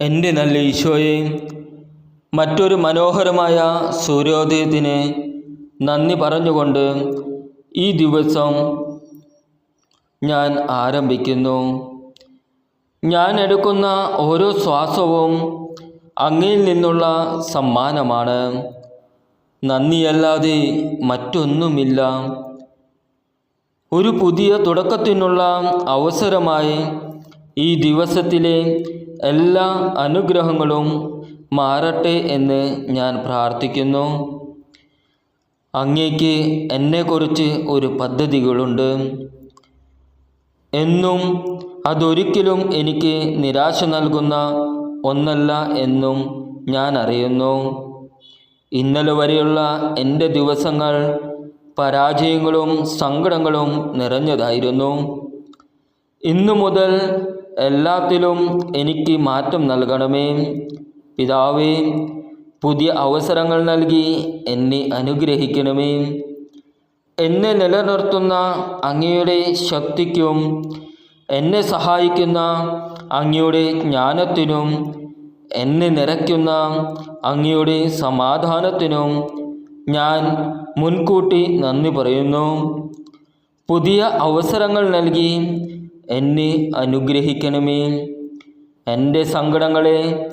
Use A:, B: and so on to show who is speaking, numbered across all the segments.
A: എന്റെ നല്ല ഈശോയെ മറ്റൊരു മനോഹരമായ സൂര്യോദയത്തിന് നന്ദി പറഞ്ഞുകൊണ്ട് ഈ ദിവസം ഞാൻ ആരംഭിക്കുന്നു. ഞാൻ എടുക്കുന്ന ഓരോ ശ്വാസവും അങ്ങിൽ നിന്നുള്ള സമ്മാനമാണ്. നന്ദിയല്ലാതെ മറ്റൊന്നുമില്ല. ഒരു പുതിയ തുടക്കത്തിനുള്ള അവസരമായി ഈ ദിവസത്തിലെ എല്ലാ അനുഗ്രഹങ്ങളും മാറട്ടെ എന്ന് ഞാൻ പ്രാർത്ഥിക്കുന്നു. അങ്ങേക്ക് എന്നെക്കുറിച്ച് ഒരു പദ്ധതികളുണ്ട്. എന്നും അതൊരിക്കലും എനിക്ക് നിരാശ നൽകുന്ന ഒന്നല്ല എന്നും ഞാൻ അറിയുന്നു. ഇന്നലെ വരെയുള്ള എന്റെ ദിവസങ്ങൾ പരാജയങ്ങളും സങ്കടങ്ങളും നിറഞ്ഞതായിരുന്നു. ഇന്നു മുതൽ എല്ലാത്തിലും എനിക്ക് മാറ്റം നൽകണമേ. പിതാവേ പുതിയ അവസരങ്ങൾ നൽകി എന്നെ അനുഗ്രഹിക്കണമേ. എന്നെ നിലനിർത്തുന്ന അങ്ങയുടെ ശക്തിക്കും എന്നെ സഹായിക്കുന്ന അങ്ങയുടെ ജ്ഞാനത്തിനും എന്നെ നിറയ്ക്കുന്ന അങ്ങയുടെ സമാധാനത്തിനും ഞാൻ മുൻകൂട്ടി നന്ദി പറയുന്നു. പുതിയ അവസരങ്ങൾ നൽകി എന്നെ അനുഗ്രഹിക്കണമേ. എന്റെ സങ്കടങ്ങളെ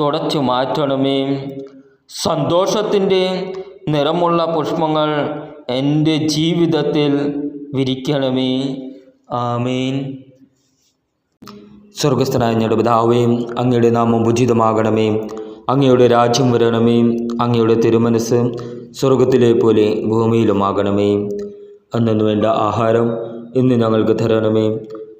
A: തുടച്ചു മാറ്റണമേ. സന്തോഷത്തിന്റെ നിറമുള്ള പുഷ്പങ്ങൾ എന്റെ ജീവിതത്തിൽ വിരിക്കണമേ. ആമേൻ. സ്വർഗസ്ഥനായ ഞങ്ങളുടെ പിതാവേ അങ്ങയുടെ നാമം ഉചിതമാകണമേ. അങ്ങയുടെ രാജ്യം വരണമേ. അങ്ങയുടെ തിരുമനസ് സ്വർഗത്തിലെ പോലെ ഭൂമിയിലുമാകണമേ. അന്നു വേണ്ട ആഹാരം ഇന്ന് ഞങ്ങൾക്ക് തരണമേ.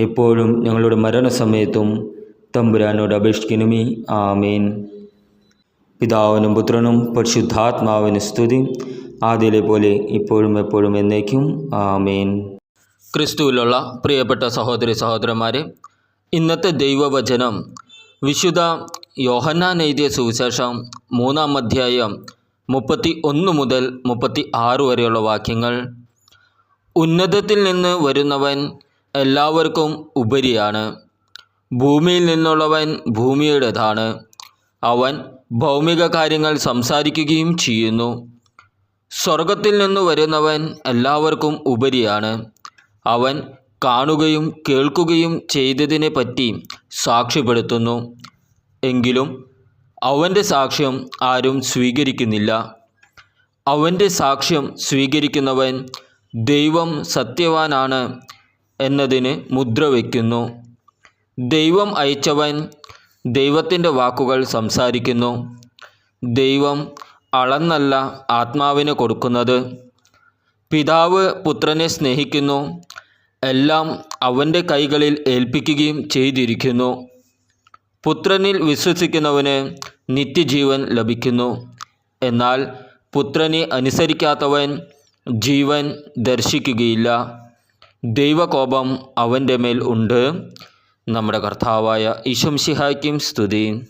A: എപ്പോഴും ഞങ്ങളുടെ മരണസമയത്തും തമ്പുരാനോട് അപേക്ഷിക്കണമേ. ആമേൻ. പിതാവിനും പുത്രനും പരിശുദ്ധാത്മാവിന് സ്തുതി. ആദ്യയിലെ പോലെ ഇപ്പോഴും എപ്പോഴും എന്നേക്കും. ആമേൻ. ക്രിസ്തുവിലുള്ള പ്രിയപ്പെട്ട സഹോദരി സഹോദരന്മാരെ ഇന്നത്തെ ദൈവവചനം വിശുദ്ധ യോഹന്നാൻ എഴുതിയ സുവിശേഷം മൂന്നാം അധ്യായം മുപ്പത്തി ഒന്ന് മുതൽ മുപ്പത്തി ആറ് വരെയുള്ള വാക്യങ്ങൾ. ഉന്നതത്തിൽ നിന്ന് വരുന്നവൻ എല്ലാവർക്കും ഉപരിയാണ്. ഭൂമിയിൽ നിന്നുള്ളവൻ ഭൂമിയുടേതാണ്. അവൻ ഭൗമിക കാര്യങ്ങൾ സംസാരിക്കുകയും ചെയ്യുന്നു. സ്വർഗത്തിൽ നിന്ന് വരുന്നവൻ എല്ലാവർക്കും ഉപരിയാണ്. അവൻ കാണുകയും കേൾക്കുകയും ചെയ്തതിനെ പറ്റി സാക്ഷ്യപ്പെടുത്തുന്നു. എങ്കിലും അവന്റെ സാക്ഷ്യം ആരും സ്വീകരിക്കുന്നില്ല. അവന്റെ സാക്ഷ്യം സ്വീകരിക്കുന്നവൻ ദൈവം സത്യവാനാണ്. എന്നതിന് മുദ്ര വയ്ക്കുന്നു. ദൈവം അയച്ചവൻ ദൈവത്തിന്റെ വാക്കുകൾ സംസാരിക്കുന്നു. ദൈവം അളന്നല്ല ആത്മാവിന് കൊടുക്കുന്നത്. പിതാവ് പുത്രനെ സ്നേഹിക്കുന്നു. എല്ലാം അവന്റെ കൈകളിൽ ഏൽപ്പിക്കുകയും ചെയ്തിരിക്കുന്നു. പുത്രനിൽ വിശ്വസിക്കുന്നവന് നിത്യജീവൻ ലഭിക്കുന്നു. എന്നാൽ പുത്രനെ അനുസരിക്കാത്തവൻ ജീവൻ ദർശിക്കുകയില്ല. ദൈവകോപം അവന്റെ മേൽ ഉണ്ട്. നമ്മുടെ കർത്താവായ ഈശംഷിഹായ്ക്കും സ്തുതി.